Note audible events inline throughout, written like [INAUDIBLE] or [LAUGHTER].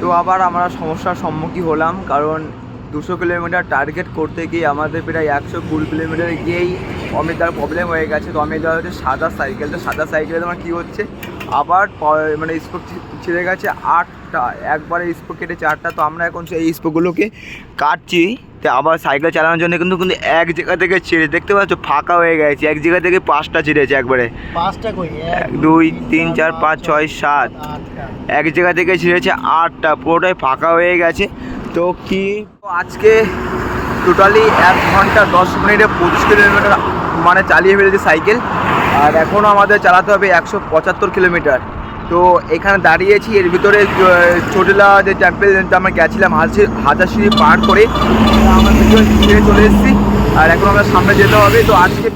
তো আবার আমরা সমস্যার সম্মুখীন হলাম, কারণ দুশো কিলোমিটার টার্গেট করতে গিয়ে আমাদের প্রায় একশো কুড়ি কিলোমিটার গিয়েই অমিতার প্রবলেম হয়ে গেছে। তো অমিতার হচ্ছে সাদা সাইকেল তো সাদা সাইকেলে তোমার কী হচ্ছে? আবার মানে স্পোক ছিঁড়ে গেছে আটটা একবারে স্পোক কেটেছে আটটা তো আমরা এখন সেই স্পোকগুলোকে কাটছি। তো আবার সাইকেল চালানোর জন্য কিন্তু কিন্তু এক জায়গা থেকে ছিঁড়ে দেখতে পাচ্ছ ফাঁকা হয়ে গেছে এক জায়গা থেকে পাঁচটা ছিঁড়েছে একবারে। পাঁচটা কই? এক দুই তিন চার পাঁচ ছয় সাত এক জায়গা থেকে ছিঁড়েছে আটটা পুরোটাই ফাঁকা হয়ে গেছে। তো কি? আজকে টোটালি এক ঘণ্টা দশ মিনিটে পঁচিশ কিলোমিটার মানে চালিয়ে ফেলেছে সাইকেল। আর এখনও আমাদের চালাতে হবে একশো পঁচাত্তর কিলোমিটার। তো এখানে দাঁড়িয়েছি, এর ভিতরে চটিলা যে টেম্পেল আমরা গেছিলাম হাজার হাজার সিঁড়ি পার করে আমরা ফিরে চলে এসেছি, আর এখন আমরা সামনে যেতে হবে। তো আজকে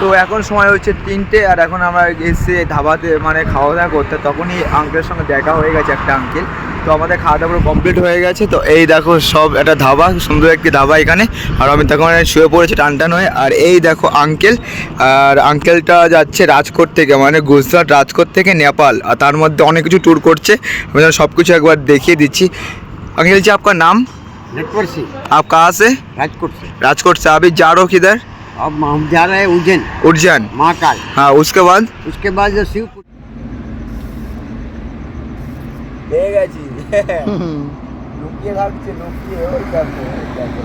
তো এখন সময় হচ্ছে তিনটে, আর এখন আমরা এসে ধাবাতে মানে খাওয়া দাওয়া করতে তখনই আঙ্কেলের সঙ্গে দেখা হয়ে গেছে একটা আঙ্কেল তো আমাদের খাওয়া দাওয়া কমপ্লিট হয়ে গেছে তো এই দেখো সব একটা ধাবা সুন্দর একটি ধাবা এখানে আর আমি তখন শুয়ে পড়েছি টান টান হয়ে আর এই দেখো আঙ্কেল আর আঙ্কেলটা যাচ্ছে রাজকোট থেকে মানে গুজরাট রাজকোট থেকে নেপাল আর তার মধ্যে অনেক কিছু ট্যুর করছে আমি সব কিছু একবার দেখিয়ে দিচ্ছি अंकल जी आपका नाम नटवर से आप कहाँ से राजकोट से राजकोट से अभी जा रहे हो किधर अब हम जा रहे हैं उज्जैन उज्जैन महाकाल हाँ उसके बाद उसके बाद जो शिवपुर পেয়ে গেছি লুকিয়ে থাকছে লুকিয়ে ওই দেখো ওই দেখো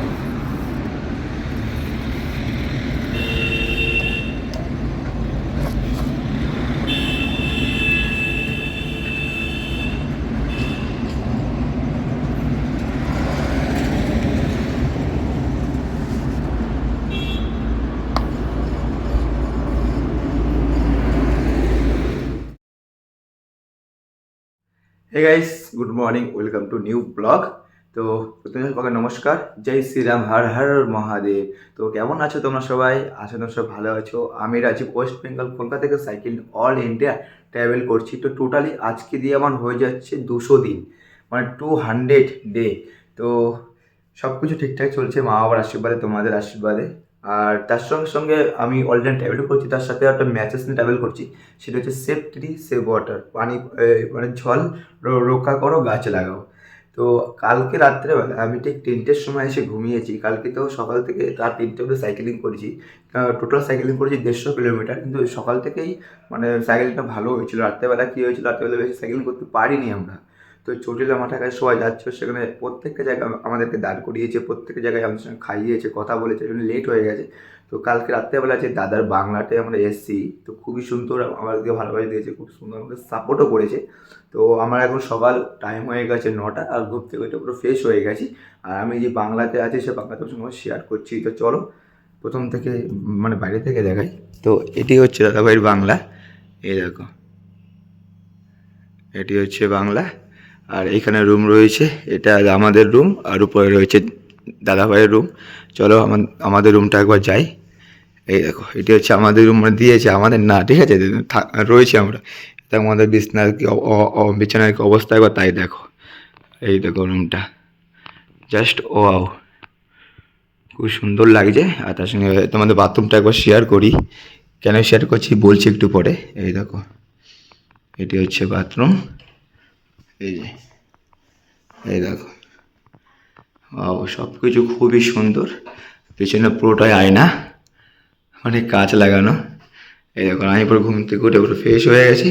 hey guys good morning welcome to new blog তো প্রথমে সবাইকে নমস্কার, জয় শ্রীরাম, হর হর মহাদেব। তো কেমন আছো তোমরা সবাই? আশা তোমরা সব ভালো আছো। আমি রাজীব ওয়েস্ট বেঙ্গল কলকাতা থেকে সাইকেল অল ইন্ডিয়া ট্রাভেল করছি। তো টোটালি আজকে দিয়ে আমার হয়ে যাচ্ছে দুশো দিন মানে টু হান্ড্রেড ডে তো সব কিছু ঠিকঠাক চলছে মা বাবার আশীর্বাদে, তোমাদের আশীর্বাদে। আর তার সঙ্গে সঙ্গে আমি অলরেডি ট্রাভেল করছি, তার সাথে একটা ম্যাচেস নিয়ে ট্রাভেল করছি। সেটা হচ্ছে সেভ ট্রি সেভ ওয়াটার পানি মানে জল রক্ষা করো, গাছ লাগাও। তো কালকে রাত্রেবেলা আমি ঠিক তিনটের সময় এসে ঘুমিয়েছি। কালকে তো সকাল থেকে রাত তিনটে অবধি সাইকেলিং করেছি। টোটাল সাইকেলিং করেছি দেড়শো কিলোমিটার। কিন্তু সকাল থেকেই মানে সাইকেলটা ভালো হয়েছিল। রাত্রেবেলা কী হয়েছিল? রাত্রেবেলা বেশি সাইকেলিং করতে পারিনি আমরা। তো চটিলা মাঠাকায় সবাই যাচ্ছে, সেখানে প্রত্যেকটা জায়গায় আমাদেরকে দাঁড় করিয়েছে, প্রত্যেকটা জায়গায় আমাদের সঙ্গে খাইয়েছে, কথা বলেছে জন্য লেট হয়ে গেছে। তো কালকে রাত্রেবেলা যে দাদার বাংলাতে আমরা এসছি, তো খুবই সুন্দর আমাদেরকে ভালোবাসা দিয়েছে, খুব সুন্দর আমাদের সাপোর্টও করেছে। তো আমার এখন সকাল টাইম হয়ে গেছে নটা, আর ঘুম থেকে পুরো ফ্রেশ হয়ে গেছি। আর আমি যে বাংলাতে আছি, সে বাংলাতে সঙ্গে শেয়ার করছি। তো চলো, প্রথম থেকে মানে বাইরে থেকে দেখাই। তো এটি হচ্ছে দাদাভাইয়ের বাংলা, এই দেখো। এটি হচ্ছে বাংলা। আর এখানে রুম রয়েছে, এটা আমাদের রুম আর উপরে রয়েছে দাদাভাইয়ের রুম চলো আমাদের রুমটা একবার যাই। এই দেখো, এটি হচ্ছে আমাদের রুম মানে দিয়েছে আমাদের না, ঠিক আছে? রয়েছে আমরা। এটা আমাদের বিছনার বিছানার অবস্থা একবার তাই দেখো। এই দেখো রুমটা জাস্ট ও আও খুব সুন্দর লাগছে। আর তার সঙ্গে তোমাদের বাথরুমটা একবার শেয়ার করি। কেন শেয়ার করছি বলছি একটু পরে। এই দেখো, এটি হচ্ছে বাথরুম এই যে, এই দেখো। ও সব কিছু খুবই সুন্দর। পেছনে পুরোটাই আয়না, অনেক কাঁচ লাগানো। এই দেখো, আমি পুরো ঘুম থেকে উঠে পুরো ফ্রেশ হয়ে গেছি।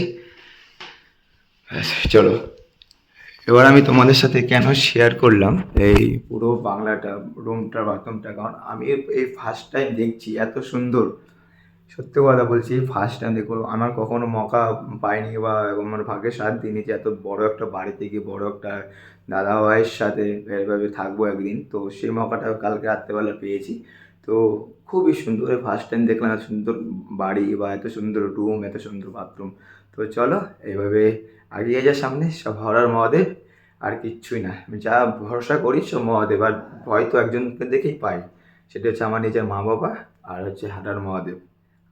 চলো। এবার আমি তোমাদের সাথে কেন শেয়ার করলাম, এই পুরো বাংলাটা রুমটা বাথরুমটা কারণ আমি এই ফার্স্ট টাইম দেখছি, এত সুন্দর। সত্যি কথা বলছি ফার্স্ট টাইম দেখো আমার কখনো মকা পাইনি বা আমার ভাগ্যে সাথ দিইনি যে এত বড় একটা বাড়িতে গিয়ে বড় একটা দাদা ভাইয়ের সাথে এভাবে থাকব একদিন। তো সেই মকাটা কালকে রাত্রেবেলা পেয়েছি। তো খুবই সুন্দর ফার্স্ট টাইম দেখলাম এত সুন্দর বাড়ি বা এত সুন্দর রুম এত সুন্দর বাথরুম তো চলো এইভাবে এগিয়ে যা সামনে, সব হরার মহাদেব আর কিচ্ছুই না। আমি যা ভরসা করি সব মহাদেব, আর ভয় তো একজনকে দেখেই পাই। সেটা হচ্ছে আমার নিজের মা বাবা আর হচ্ছে হাটার মহাদেব।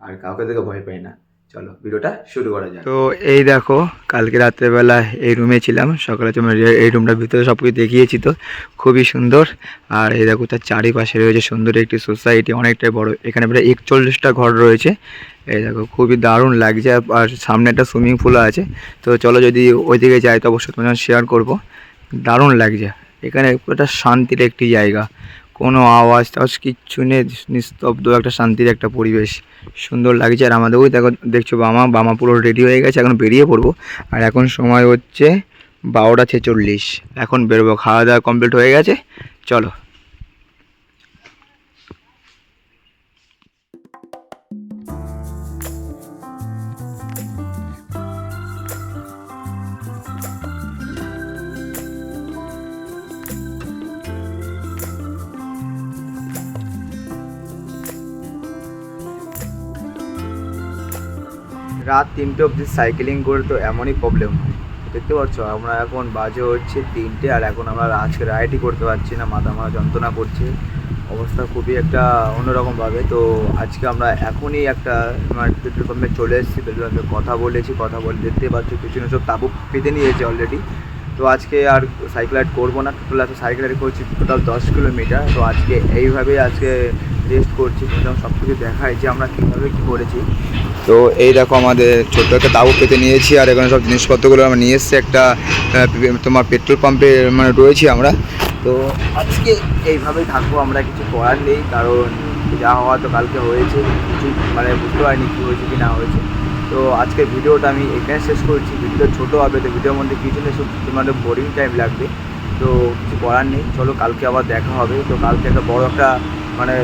আর কাউকে দেখে ভয় পাই না। চলো, ভিডিওটা শুরু করা যাক। তো এই দেখো, কালকে রাত্রেবেলা এই রুমে ছিলাম। সকালে তোমার এই রুমটার ভিতরে সব কিছু দেখিয়েছি তো। খুবই সুন্দর। আর এই দেখো, তার চারিপাশে রয়েছে সুন্দর একটি সোসাইটি অনেকটাই বড়। এখানে প্রায় একচল্লিশটা ঘর রয়েছে। এই দেখো, খুবই দারুণ লাগছে। আর সামনে একটা সুইমিং পুল আছে। তো চলো, যদি ওইদিকে যাই, তো অবশ্যই তোমার শেয়ার করব। দারুণ লাগছে। এখানে একটা শান্তির একটি জায়গা। কোনো আওয়াজ টাওয়াজ কিচ্ছু নেই, নিস্তব্ধ একটা শান্তির একটা পরিবেশ। সুন্দর লাগছে আর আমাদের ওই দেখো, দেখছ বামা বামা পুরো রেডি হয়ে গেছে, এখন বেরিয়ে পড়ব। আর এখন সময় হচ্ছে বারোটা ছেচল্লিশ। এখন বেরোবো, খাওয়া দাওয়া কমপ্লিট হয়ে গেছে, চলো। রাত তিনটে অবধি সাইকেলিং করে তো এমনই প্রবলেম হয়। দেখতে পাচ্ছ, আমরা এখন বাজে হচ্ছে তিনটে আর এখন আমরা আজকে রাইডই করতে পারছি না, মাথা মারা যন্ত্রণা করছে। অবস্থা খুবই একটা অন্যরকমভাবে তো আজকে আমরা এখনই একটা পেট্রোল পাম্পে চলে এসেছি পেট্রোল পাম্পে কথা বলেছি, কথা বলে দেখতে পাচ্ছ, পিছনে সব তাবু পেতে নিয়েছে অলরেডি তো আজকে আর সাইকেল রাইড করব না টোটাল সাইকেল রাইড করছি টোটাল দশ কিলোমিটার তো আজকে এইভাবেই আজকে রেস্ট করছি কিন্তু সব কিছু দেখাই যে আমরা কীভাবে কী করেছি। তো এই দেখো আমাদের ছোট্ট একটা তাবু পেতে নিয়েছি, আর এখানে সব জিনিসপত্রগুলো আমরা নিয়ে এসেছি, একটা তোমার পেট্রোল পাম্পে মানে রয়েছি আমরা। তো আজকে এইভাবেই থাকব, আমরা কিছু করার নেই, কারণ যা হওয়া তো কালকে হয়েছে কিছু মানে বুঝতে পারিনি কী হয়েছে কি না হয়েছে। তো আজকের ভিডিওটা আমি এখানে শেষ করছি ভিডিও ছোটো হবে, তো ভিডিওর মধ্যে কিছু নেই শুধু তোমার বোরিং টাইম লাগবে। তো কিছু করার নেই, চলো কালকে আবার দেখা হবে। তো কালকে একটা বড় একটা মানে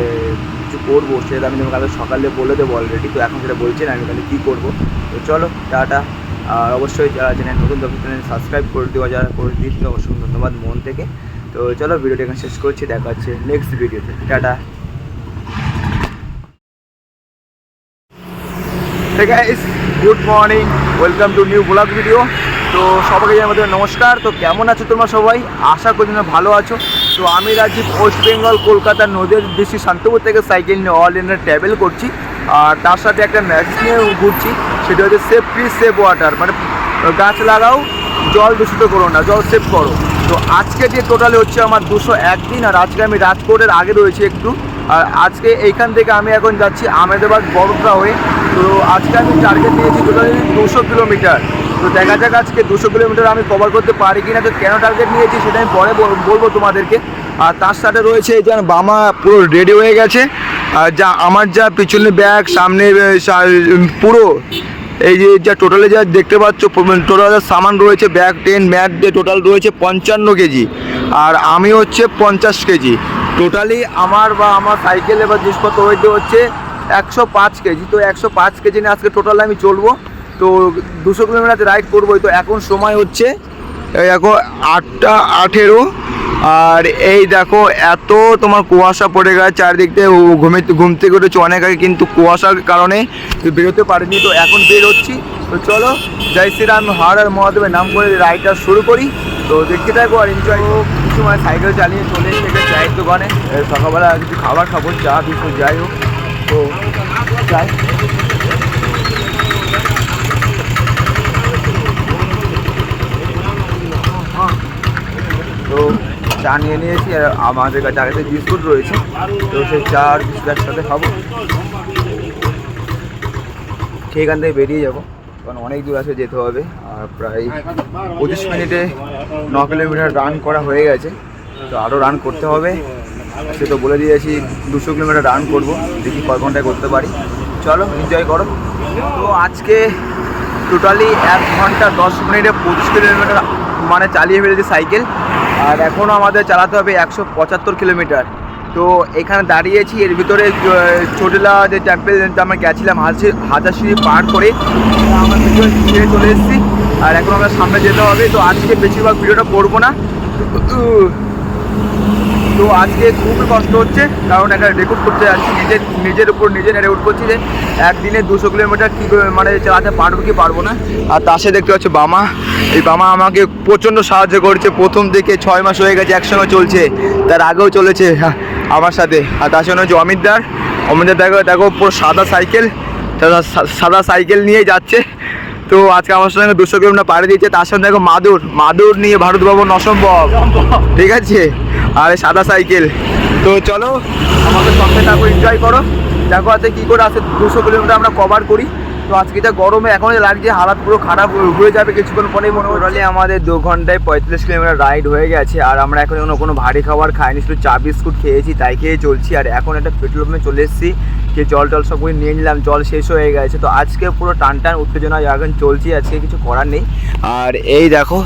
কিছু করব সেটা আমি তোমাকে কালকে সকালে বলে দেবো অলরেডি তো এখন সেটা বলছি না, আমি তাহলে কী করব? তো চলো, টাটা। আর অবশ্যই যারা চ্যানেল নতুন তখন চ্যানেল সাবস্ক্রাইব করে দেওয়া যারা করে দিচ্ছে অবশ্যই ধন্যবাদ মন থেকে। তো চলো ভিডিওটা এখানে শেষ করছি, দেখা হচ্ছে নেক্সট ভিডিওতে tata. Good morning welcome to new blog video তো সবাইকে আমাদের নমস্কার। তো কেমন আছো তোমরা সবাই? আশা করি তোমরা ভালো আছো। তো আমি রাজীব, ওয়েস্ট বেঙ্গল, কলকাতার নদীর ডিস্ট্রিক্ট শান্তপুর থেকে সাইকেল নিয়ে অল ইন্ডিয়া ট্রাভেল করছি। আর তার সাথে একটা ম্যাসেজ নিয়ে ঘুরছি, সেটা হচ্ছে সেভ প্লিজ সেভ ওয়াটার মানে গাছ লাগাও, জল দূষিত করো না, জল সেভ করো। তো আজকে যে টোটালে হচ্ছে আমার দুশো একদিন আর আজকে আমি রাজকোটের আগে রয়েছি একটু। আর আজকে এইখান থেকে আমি এখন যাচ্ছি আহমেদাবাদ বড়োদরা হয়ে। তো আজকে আমি টার্গেট নিয়েছি টোটালি দুশো কিলোমিটার। তো দেখা যাক আজকে দুশো কিলোমিটার আমি কভার করতে পারি কি না তো কেন টার্গেট নিয়েছি সেটা আমি পরে বলব তোমাদেরকে। আর তার সাথে রয়েছে এই যে বামা, পুরো রেডি হয়ে গেছে। আর যা, আমার যা পিছনে ব্যাগ সামনে পুরো, এই যে যা টোটালে যা দেখতে পাচ্ছ টোটাল সামান রয়েছে ব্যাগ টেন ম্যাট দিয়ে টোটাল রয়েছে পঞ্চান্ন কেজি। আর আমি হচ্ছে পঞ্চাশ কেজি। টোটালি আমার বা আমার সাইকেলে বা জিনিসপত্র ওয়েট হচ্ছে একশো পাঁচ কেজি। তো একশো পাঁচ কেজি নিয়ে আজকে টোটাল আমি চলবো। তো দুশো কিলোমিটার রাইড করবোই। তো এখন সময় হচ্ছে দেখো আটটা আঠেরো। আর এই দেখো, এত তোমার কুয়াশা পড়ে গেছে চারদিক দিয়ে ঘুমে, ঘুম থেকে উঠেছে অনেক আগে, কিন্তু কুয়াশার কারণে বেরোতে পারিনি। তো এখন বেরোচ্ছি। তো চলো, জয় শ্রীরাম হার আর মহাদেবের নাম করে রাইডটা শুরু করি। তো দেখতে থাকব আর এনজয় কিছু মানে সাইকেল চালিয়ে চলে এসে চায়ের দোকানে। সকালবেলা কিছু খাবার খাব, চা বিস্কুট যাই হোক। তো যাই তো চা নিয়ে নিয়েছি, আর আমাদের কাছে আগে বিস্কুট রয়েছে। তো সেই চা আর বিস্কুট একসাথে খাব। এখান থেকে বেরিয়ে যাব। কারণ অনেক দূর আছে যেতে হবে। আর প্রায় পঁচিশ মিনিটে ন কিলোমিটার রান করা হয়ে গেছে। তো আরও রান করতে হবে। সে তো বলে দিয়েছি, দুশো কিলোমিটার রান করব। দেখি কয় ঘন্টায় করতে পারি। চলো এনজয় করো। তো আজকে টোটালি এক ঘণ্টা দশ মিনিটে পঁচিশ কিলোমিটার মানে চালিয়ে ফেলেছি সাইকেল। আর এখনও আমাদের চালাতে হবে একশো পঁচাত্তর কিলোমিটার। তো এখানে দাঁড়িয়েছি, এর ভিতরে চোটলা যে টেম্পেল আমরা গেছিলাম হাজি হাজারশিড়ি পার করে আমরা ভিডিও ছেড়ে চলে এসেছি। আর এখন আমরা সামনে যেতে হবে, তো আজকে বেশিরভাগ ভিডিওটা করব না। তো আজকে খুবই কষ্ট হচ্ছে কারণ একটা রেকর্ড করতে যাচ্ছি নিজের নিজের উপর নিজে রেকর্ড করছি যে একদিনে দুশো কিলোমিটার কী করে মানে চালাতে পারব কি পারব না। আর তার সাথে দেখতে পাচ্ছ বামা এই বামা আমাকে প্রচণ্ড সাহায্য করছে প্রথম থেকে ছয় মাস হয়ে গেছে একসঙ্গে চলছে তার আগেও চলেছে আমার সাথে। আর তার সঙ্গে হচ্ছে অমিতদার অমিতদার দেখো দেখো পুরো সাদা সাইকেল সাদা সাদা সাইকেল নিয়েই যাচ্ছে। তো আজকে আমার সঙ্গে দুশো কিলোমিটার পাড়ে দিয়েছে তার সঙ্গে দেখো মাদুর মাদুর নিয়ে ভারত ভবন অসম্ভব ঠিক আছে? আর সাদা সাইকেল। তো চলো আমাদের সঙ্গে থাকো এনজয় করো। দেখো আছে কী করে আছে দুশো কিলোমিটার আমরা কভার করি। তো আজকে যা গরমে এখন লাগছে, হালাত পুরো খারাপ হয়ে যাবে কিছুক্ষণ পরেই মনে হচ্ছে। আমাদের দু ঘন্টায় পঁয়ত্রিশ কিলোমিটার রাইড হয়ে গেছে, আর আমরা এখন কোনো কোনো ভারী খাবার খাইনি, শুধু চা, বিস্কুট খেয়েছি, তাই খেয়ে চলছি। আর এখন একটা পেট্রোল পাম্পে চলে এসেছি, যে জল টল সব নিয়ে নিলাম, জল শেষ হয়ে গেছে। তো আজকে পুরো টান টান উত্তেজনা এখন চলছি, আজকে কিছু করার নেই। আর এই দেখো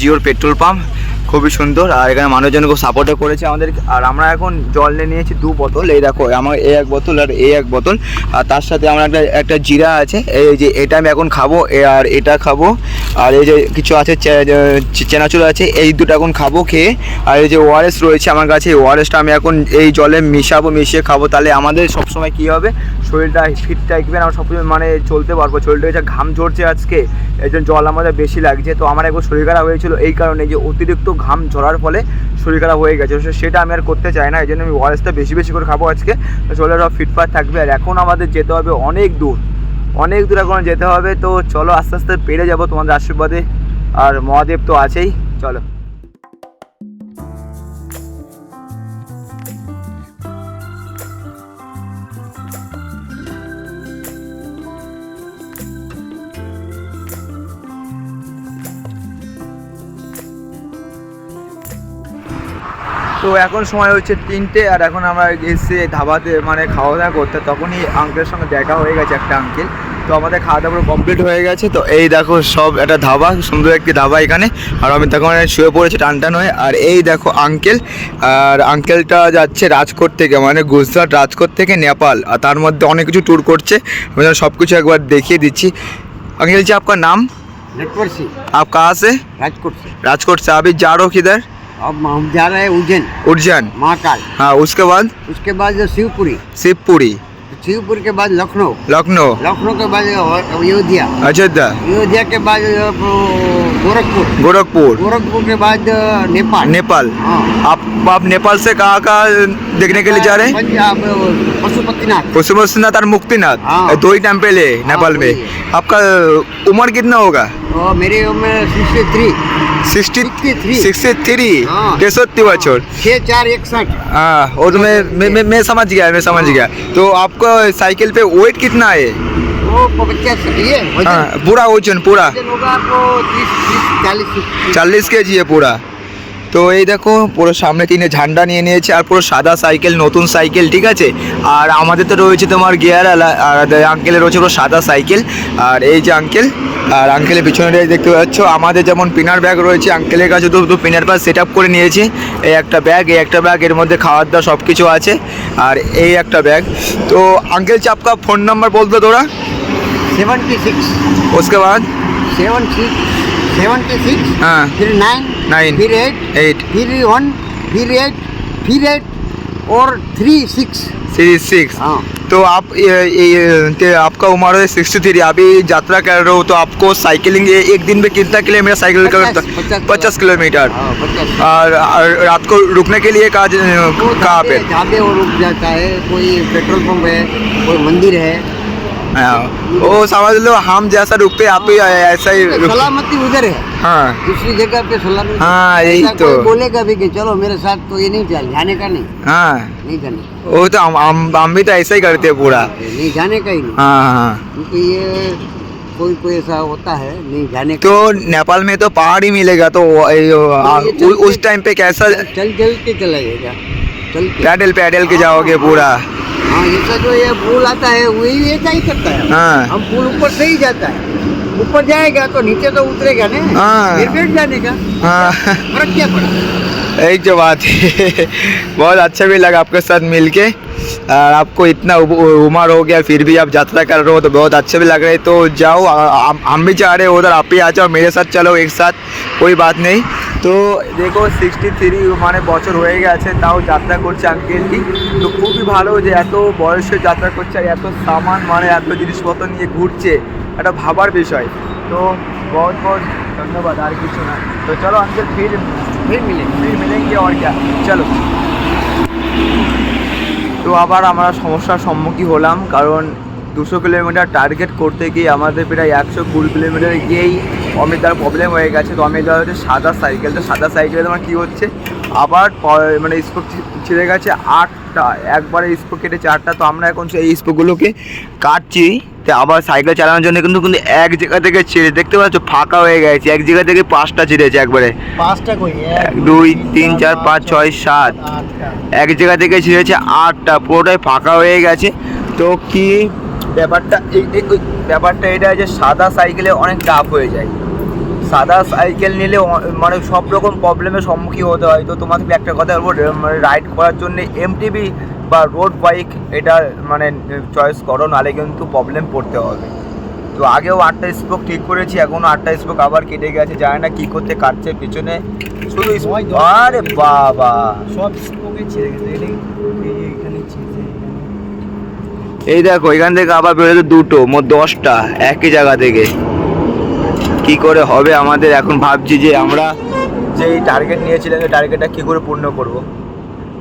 জিওর পেট্রোল পাম্প খুবই সুন্দর, আর এখানে মানুষজন খুব সাপোর্টও করেছে আমাদের আর আমরা এখন জল নিয়ে নিয়েছি দু বোতল, এই দেখো, আমার এই এক বোতল আর এই এক বোতল। আর তার সাথে আমার একটা একটা জিরা আছে, এই যে এটা আমি এখন খাব, এ আর এটা খাব। আর এই যে কিছু আছে চেনাচুর আছে, এই দুটো এখন খাব খেয়ে। আর এই যে ওআরএস রয়েছে আমার কাছে, এই ওআরএসটা আমি এখন এই জলে মিশাবো, মিশিয়ে খাব। তাহলে আমাদের সবসময় কী হবে? শরীরটা ফিট থাকবে আর আমরা সবসময় মানে চলতে পারব। শরীরটা যা ঘাম ঝরছে আজকে এই জন্য জল আমাদের বেশি লাগছে। তো আমার একবার শরীর খারাপ হয়েছিল এই কারণে যে অতিরিক্ত ঘাম ঝরার ফলে শরীর খারাপ হয়ে গেছে। সেটা আমি আর করতে চাই না, এই জন্য আমি ওয়ারেসটা বেশি বেশি করে খাব আজকে। শরীরটা ফিটফাট থাকবে। আর এখন আমাদের যেতে হবে অনেক দূর অনেক দূর এখন যেতে হবে। তো চলো আস্তে আস্তে পেরে যাব তোমাদের আশীর্বাদে। আর মহাদেব তো আছেই, চলো। তো এখন সময় হচ্ছে তিনটে আর এখন আমরা এসে ধাবাতে মানে খাওয়া দাওয়া করতে তখনই আঙ্কেলের সঙ্গে দেখা হয়ে গেছে একটা আঙ্কেল তো আমাদের খাওয়া দাওয়া কমপ্লিট হয়ে গেছে তো এই দেখো সব একটা ধাবা সুন্দর একটি ধাবা এখানে আর আমি তখন শুয়ে পড়েছি টান টান হয়ে আর এই দেখো আঙ্কেল আর আঙ্কেলটা যাচ্ছে রাজকোট থেকে মানে গুজরাট রাজকোট থেকে নেপাল আর তার মধ্যে অনেক কিছু ট্যুর করছে আমি সব কিছু একবার দেখিয়ে দিচ্ছি अंकल जी आपका नाम नटवर सिंह आप कहाँ से राजकोट से राजकोट से अभी जा रहे हो किधर अब हम जा रहे हैं उज्जैन। उज्जैन। महाकाल। हाँ उसके बाद? उसके बाद जो शिवपुरी। शिवपुरी। शिवपुरी के बाद लखनऊ। लखनऊ। लखनऊ के बाद अयोध्या। अयोध्या। अयोध्या के बाद गोरखपुर। गोरखपुर। गोरखपुर के बाद नेपाल। नेपाल। हाँ। आप आप नेपाल से कहाँ कहाँ देखने के लिए जा रहे हैं? पशुपतिनाथ। पशुपतिनाथ और मुक्तिनाथ। हाँ। दो ही टेंपल है नेपाल में। आपका उम्र कितना होगा? मेरी उम्र sixty three sixty 63 sixty three हाँ। तेसठी बच्चों छः चार इकसठ हाँ वो तो मैं मैं मैं, मैं समझ गया मैं समझ हाँ। गया तो आपका साइकिल पे वेट कितना है वो पचास ये हाँ वजन पूरा वजन पूरा वजन होगा आपको तीस तीस चालीस চাল্লিশ কেজি এ পুরা তো এই দেখো পুরো সামনে তিনে ঝান্ডা নিয়ে নিয়েছে আর পুরো সাদা সাইকেল নতুন সাইকেল ঠিক আছে আর আমাদের তো রয়েছে তোমার গিয়ার আর আঙ্কেলের রয়েছে পুরো সাদা সাইকেল আর এই যে আঙ্কেল আর আঙ্কেলের পিছনে দেখতে পাচ্ছ আমাদের যেমন পিনার ব্যাগ রয়েছে আঙ্কেলের কাছে তো তো পিনার ব্যাগ সেট আপ করে নিয়েছে এই একটা ব্যাগ এই একটা ব্যাগ এর মধ্যে খাওয়ার দাওয়া সব কিছু আছে আর এই একটা ব্যাগ তো আঙ্কেল চাপকা ফোন নাম্বার বলতো তোরা सेवेंटी सिक्स उसके बाद सेवन सिक्स सेवेंटी सिक्स हाँ फिर नाइन नाइन फिर एट एट फिर वन फिर एट फिर एट और थ्री सिक्स थ्री सिक्स हाँ। तो आप ये, ये, ते- आपका उम्र है सिक्सटी थ्री अभी यात्रा कर रहे हो तो आपको साइकिलिंग एक दिन में कितना किलोमीटर साइकिल कर पचास पचास किलोमीटर। हाँ और, रात को रुकने के लिए कहाँ पे कहाँ पे? ढाबे- और रुक जाता है। कोई पेट्रोल पंप है कोई मंदिर हाँ, वो समझ लो हम जैसा रुकते आप भी ऐसा ही सलामती उधर है। हाँ। दूसरी जगह पे सलामती हाँ, यही तो। बोलेगा भी कि चलो मेरे साथ तो ये नहीं चल जाने का नहीं। हाँ। नहीं जाने वो तो हम हम हम भी तो ऐसा ही करते हैं पूरा। नहीं जाने का ही नहीं। हाँ हाँ। क्योंकि ये कोई कोई ऐसा होता है नहीं जाने का। तो नेपाल में तो पहाड़ ही मिलेगा तो उ- उस टाइम पे कैसा चल चल के चला जाएगा चल पैडल पैडल के जाओगे पूरा। हाँ जो ये पुल आता है वही ये ही करता है। हाँ। हम पुल ऊपर से ही जाता है। ऊपर जाएगा तो नीचे तो उतरेगा ना। हाँ। जाने का। हाँ। फ़र्क क्या पड़ा? एक जो बात है बहुत अच्छा भी लगा आपके साथ मिलके और आपको इतना उ- उ- उम्र हो गया फिर भी आप यात्रा कर रहे हो तो बहुत अच्छे भी लग रहे तो जाओ आ- हम हम भी चाह रहे हो उधर आप भी आ जाओ मेरे साथ चलो एक साथ कोई बात नहीं তো দেখো সিক্সটি থ্রি মানে বছর হয়ে গেছে তাও যাত্রা করছে আঙ্কেলটি তো খুবই ভালো যে এত বয়সে যাত্রা করছে আর এত সামান মানে এত জিনিসপত্র নিয়ে ঘুরছে একটা ভাবার বিষয় তো বহুত বহুত ধন্যবাদ আর কিছু না তো চলো আঙ্কেল ফির फिर मिलेंगे फिर मिलेंगे और क्या चलो তো আবার আমরা সমস্যার সম্মুখীন হলাম কারণ দুশো কিলোমিটার টার্গেট করতে গিয়ে আমাদের প্রায় একশো কুড়ি কিলোমিটার গিয়েই অমিতার প্রবলেম হয়ে গেছে তো অমিতার হচ্ছে সাদা সাইকেল তো সাদা সাইকেলে তোমার কী হচ্ছে আবার প- মানে স্কোপ ছিঁড়ে গেছে আট আটটা একবারে স্পোক কেটে চারটা তো আমরা এখন সেই স্পোগুলোকে কাটছি। তো আবার সাইকেল চালানোর জন্য কিন্তু কিন্তু এক জায়গা থেকে ছেড়ে দেখতে পাচ্ছ ফাঁকা হয়ে গেছে এক জায়গা থেকে পাঁচটা ছিঁড়েছে একবারে। পাঁচটা কই? এক দুই তিন চার পাঁচ ছয় সাত। এক জায়গা থেকে ছিঁড়েছে আটটা পুরোটাই ফাঁকা হয়ে গেছে। তো কি ব্যাপারটা ব্যাপারটা এটা যে সাদা সাইকেলে অনেক টাফ হয়ে যায়। সাদা সাইকেল নিলে মানে সব রকম প্রবলেমের সম্মুখীন হতে হয়। তো তোমাকে একটা কথা বলব রাইড করার জন্য এমটিভি বা রোড বাইক এটা মানে চয়েস করো নাহলে কিন্তু প্রবলেম পড়তে হবে। তো আগেও আটটা স্পোক ঠিক করেছি এখনও আটটা স্পোক আবার কেটে গেছে জানে না কী করতে কাটছে পিছনে শুধু আরে বাবা! সব স্পোকে ছেড়ে গেছে এই দেখো এখান থেকে আবার বেরোতে দুটো মোট দশটা একই জায়গা থেকে। কি করে হবে আমাদের? এখন ভাবছি যে আমরা যেই টার্গেট নিয়েছিলাম সেই টার্গেটটা কী করে পূর্ণ করব?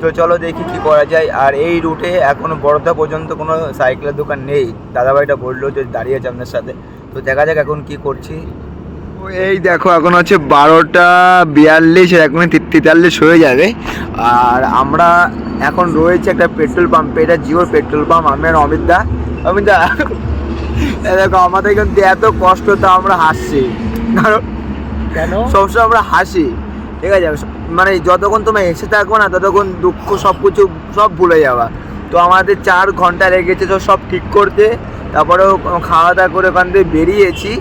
তো চলো দেখি কি করা যায়। আর এই রুটে এখন বড়দা পর্যন্ত কোনো সাইকেলের দোকান নেই। দাদাভাইটা বলল যে দাঁড়িয়ে আছে আপনার সাথে। তো দেখা যাক এখন কি করছি। ও, এই দেখো, এখন হচ্ছে বারোটা বিয়াল্লিশ এখন তেতাল্লিশ হয়ে যাবে। আর আমরা এখন রয়েছে একটা পেট্রোল পাম্পে। এটা জিওর পেট্রোল পাম্প। আমি আর অমিত দা অমিত দা দেখো আমাদের কিন্তু এত কষ্ট তো আমরা হাসছি। কারণ সবসময় আমরা হাসি ঠিক আছে? মানে যতক্ষণ তুমি এসে থাকব না ততক্ষণ দুঃখ সব কিছু সব ভুলে যাওয়া তো আমাদের চার ঘণ্টা লেগেছে তো সব ঠিক করতে। তারপরেও খাওয়া দাওয়া করে ওখান থেকে বেরিয়েছি।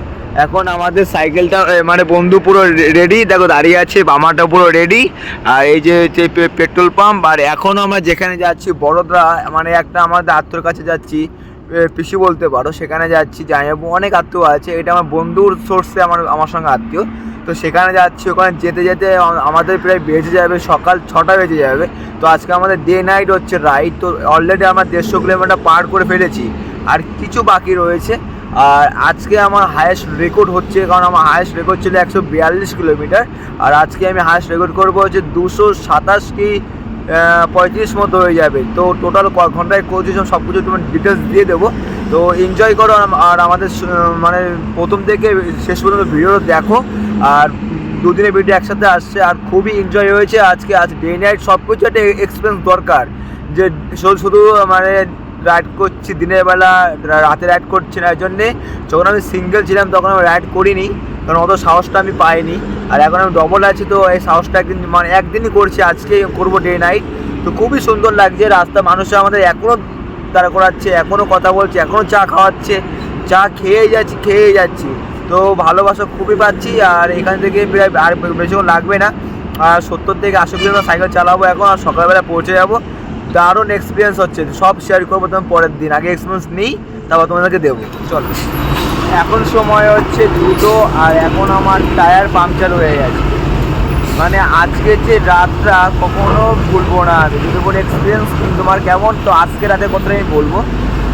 এখন আমাদের সাইকেলটা মানে বন্ধু পুরো রেডি দেখো দাঁড়িয়ে আছে বামাটা পুরো রেডি আর এই যে পেট্রোল পাম্প আর এখনও আমরা যেখানে যাচ্ছি বড়োদরা মানে একটা আমাদের আত্মর কাছে যাচ্ছি। পিসি বলতে পারো, সেখানে যাচ্ছি জামাইবাবু অনেক আত্মীয় আছে, এটা আমার বন্ধুর সোর্সে আমার আমার সঙ্গে আত্মীয়, তো সেখানে যাচ্ছি, ওখানে যেতে যেতে আমাদের প্রায় বেজে যাবে, সকাল ছটা বেজে যাবে, তো আজকে আমাদের ডে নাইট হচ্ছে রাইড তো অলরেডি আমরা দেড়শো কিলোমিটার পার করে ফেলেছি, আর কিছু বাকি রয়েছে, আর আজকে আমার হায়েস্ট রেকর্ড হচ্ছে, কারণ আমার হায়েস্ট রেকর্ড ছিল একশো বিয়াল্লিশ কিলোমিটার, আর আজকে আমি হায়েস্ট রেকর্ড করব হচ্ছে দুশো সাতাশ কি পঁয়ত্রিশ মতো হয়ে যাবে। তো টোটাল ক ঘন্টায় করছি, সব কিছু তোমার ডিটেলস দিয়ে দেবো। তো এনজয় করো আর- আমাদের মানে প্রথম থেকে শেষ পর্যন্ত ভিডিও দেখো। আর দুদিনের ভিডিও একসাথে আসছে আর খুবই এনজয় হয়েছে আজকে। আজ ডে নাইট সব কিছু একটা এক্সপিরিয়েন্স দরকার। যে শুধু- শুধু মানে রাইড করছি দিনের বেলা রাতে রাইড করছি না এই জন্যে যখন আমি সিঙ্গেল ছিলাম তখন আমি রাইড করিনি। কারণ অত সাহসটা আমি পাইনি। আর এখন আমি ডবল আছি তো এই সাহসটা একদিন মানে একদিনই করছি, আজকে করব ডে নাইট তো খুবই সুন্দর লাগছে রাস্তা মানুষে আমাদের এখনও তারা করাচ্ছে এখনও কথা বলছে এখনও চা খাওয়াচ্ছে, চা খেয়েই যাচ্ছি খেয়ে যাচ্ছি। তো ভালোবাসা খুবই পাচ্ছি, আর এখান থেকে প্রায় আর বেশিক্ষণ লাগবে না। আর সত্তর থেকে আশি কিলোমিটার সাইকেল চালাবো এখন, আর সকালবেলা পৌঁছে যাব। দারুণ এক্সপিরিয়েন্স হচ্ছে, সব শেয়ার করব তোমার পরের দিন। আগে এক্সপিরিয়েন্স নিই, তারপর তোমাদেরকে দেবো। চলো। এখন সময় হচ্ছে দুটো আর এখন আমার টায়ার পাংচার হয়ে গেছে। মানে আজকে যে রাতটা কখনো ভুলবো না আমি। কোনো এক্সপিরিয়েন্স তোমার কেমন, তো আজকে রাতের কথা আমি বলব।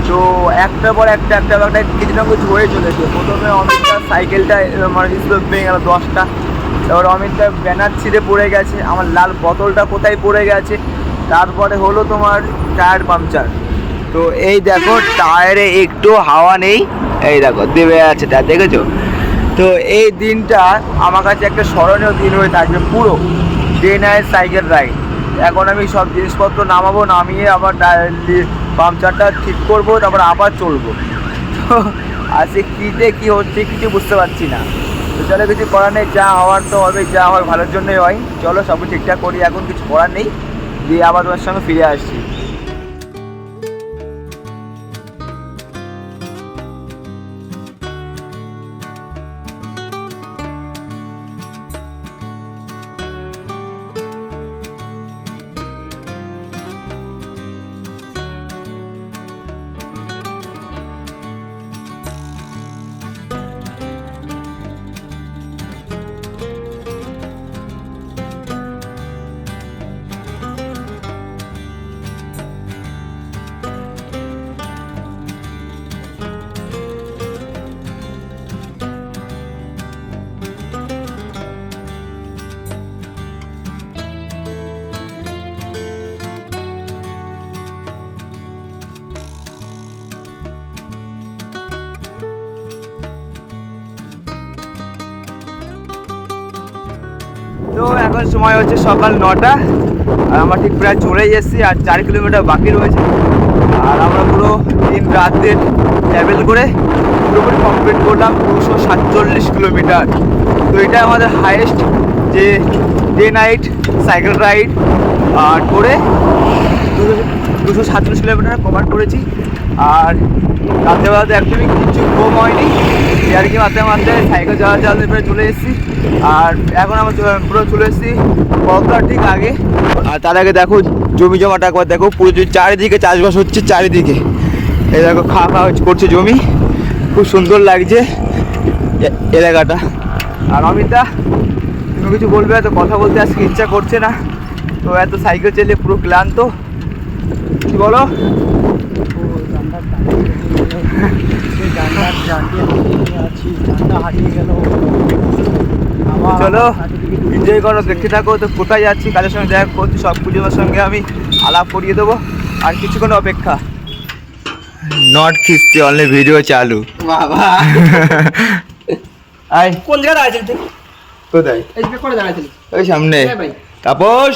তো একটা পর একটা একটা একটা কিছু না কিছু হয়ে চলেছে। প্রথমে অমিতদার সাইকেলটা মানে স্লোপ ভেঙে গেল দশটা। তারপর অমিতদার ব্যানার ছিঁড়ে পড়ে গেছে। আমার লাল বোতলটা কোথায় পড়ে গেছে? তারপরে হলো তোমার টায়ার পাংচার। তো এই দেখো, টায়ারে একটু হাওয়া নেই। এই দেখো, দেবে আছে, তা দেখেছ? তো এই দিনটা আমার কাছে একটা স্মরণীয় দিন হয়ে থাকবে পুরো। ডে নাইট সাইকেল রাইড এখন আমি সব জিনিসপত্র নামাবো, নামিয়ে আবার পাংচারটা ঠিক করব, তারপর আবার চলবো। তো আজকে কীতে কী হচ্ছে কিছু বুঝতে পারছি না। তো চলো কিছু করার নেই, যা হওয়ার তো হবে, যা হয় ভালোর জন্যই হয়। চলো সব ঠিকঠাক করি, এখন কিছু করার নেই। দিয়ে আবার তোমার সঙ্গে ফিরে আসছি। তো এখন সময় হচ্ছে সকাল নটা, আর আমরা ঠিক প্রায় চলেই এসেছি, আর চার কিলোমিটার বাকি রয়েছে। আর আমরা পুরো দিন রাতের ট্রাভেল করে পুরোপুরি কমপ্লিট করলাম দুশো সাতচল্লিশ কিলোমিটার। তো এটা আমাদের হাইয়েস্ট যে ডে নাইট সাইকেল রাইড আর করে দুশো সাতচল্লিশ কিলোমিটার কভার করেছি। আর রাত্রেবেলাতে একদমই কিছু ঘুম হয়নি। আর কি মারতে মারতে সাইকেল চালা চালাতে প্রায় চলে এসেছি। আর এখন আমরা পুরো চলে এসেছি কলকাতার ঠিক আগে। আর তার আগে দেখো জমি জমাটা একবার দেখো। পুরো চারিদিকে চাষবাস হচ্ছে চারিদিকে। এই দেখো খাওয়া খাওয়া করছে জমি। খুব সুন্দর লাগছে এলাকাটা। আর অমিতা, তুমি কিছু বলবে? তো কথা বলতে আজকে ইচ্ছা করছে না। তো এত সাইকেল চালিয়ে পুরো ক্লান্ত। কি বলো? চলো এনজয় করো দেখতে থাকো তো কোথায় যাচ্ছি কাদের সঙ্গে দেখা করছি সব পুজোর সঙ্গে আমি আলাপ করিয়ে দেবো। আর কিছুক্ষণ অপেক্ষা। নট খিস্তি অনলি ভিডিও চালু। বাবা। [LAUGHS] আয়। কোন জায়গায় দাঁড়াইছিলি তুই? কোথায়? এই যে করে দাঁড়াইছিলি ওই সামনে। হ্যাঁ ভাই। তাপস?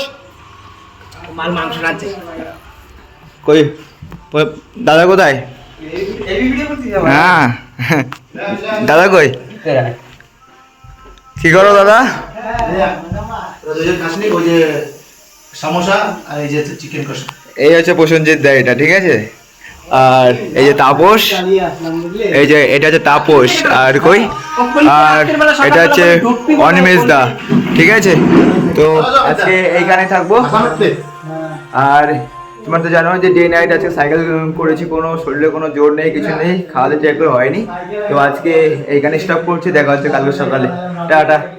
মাল মাংস রাখছে কই? দাদা কোথায়? হ্যাঁ দাদা কই? কি করো দাদা? এই হচ্ছে প্রসেনজিৎ দা, এটা ঠিক আছে? আর এই যে তাপস, এই যে এটা হচ্ছে তাপস, আর কই? আর এটা হচ্ছে অনিমেষ দা, ঠিক আছে? তো আজকে এইখানে থাকব। আর তোমার তো জানো যে ডে নাইট আজকে সাইকেল করেছি, কোনো শরীরে কোনো জোর নেই, কিছু নেই, খাওয়া দাওয়া হয়নি। তো আজকে এইখানে স্টপ করছি, দেখা হচ্ছে কালকে সকালে। টাটা।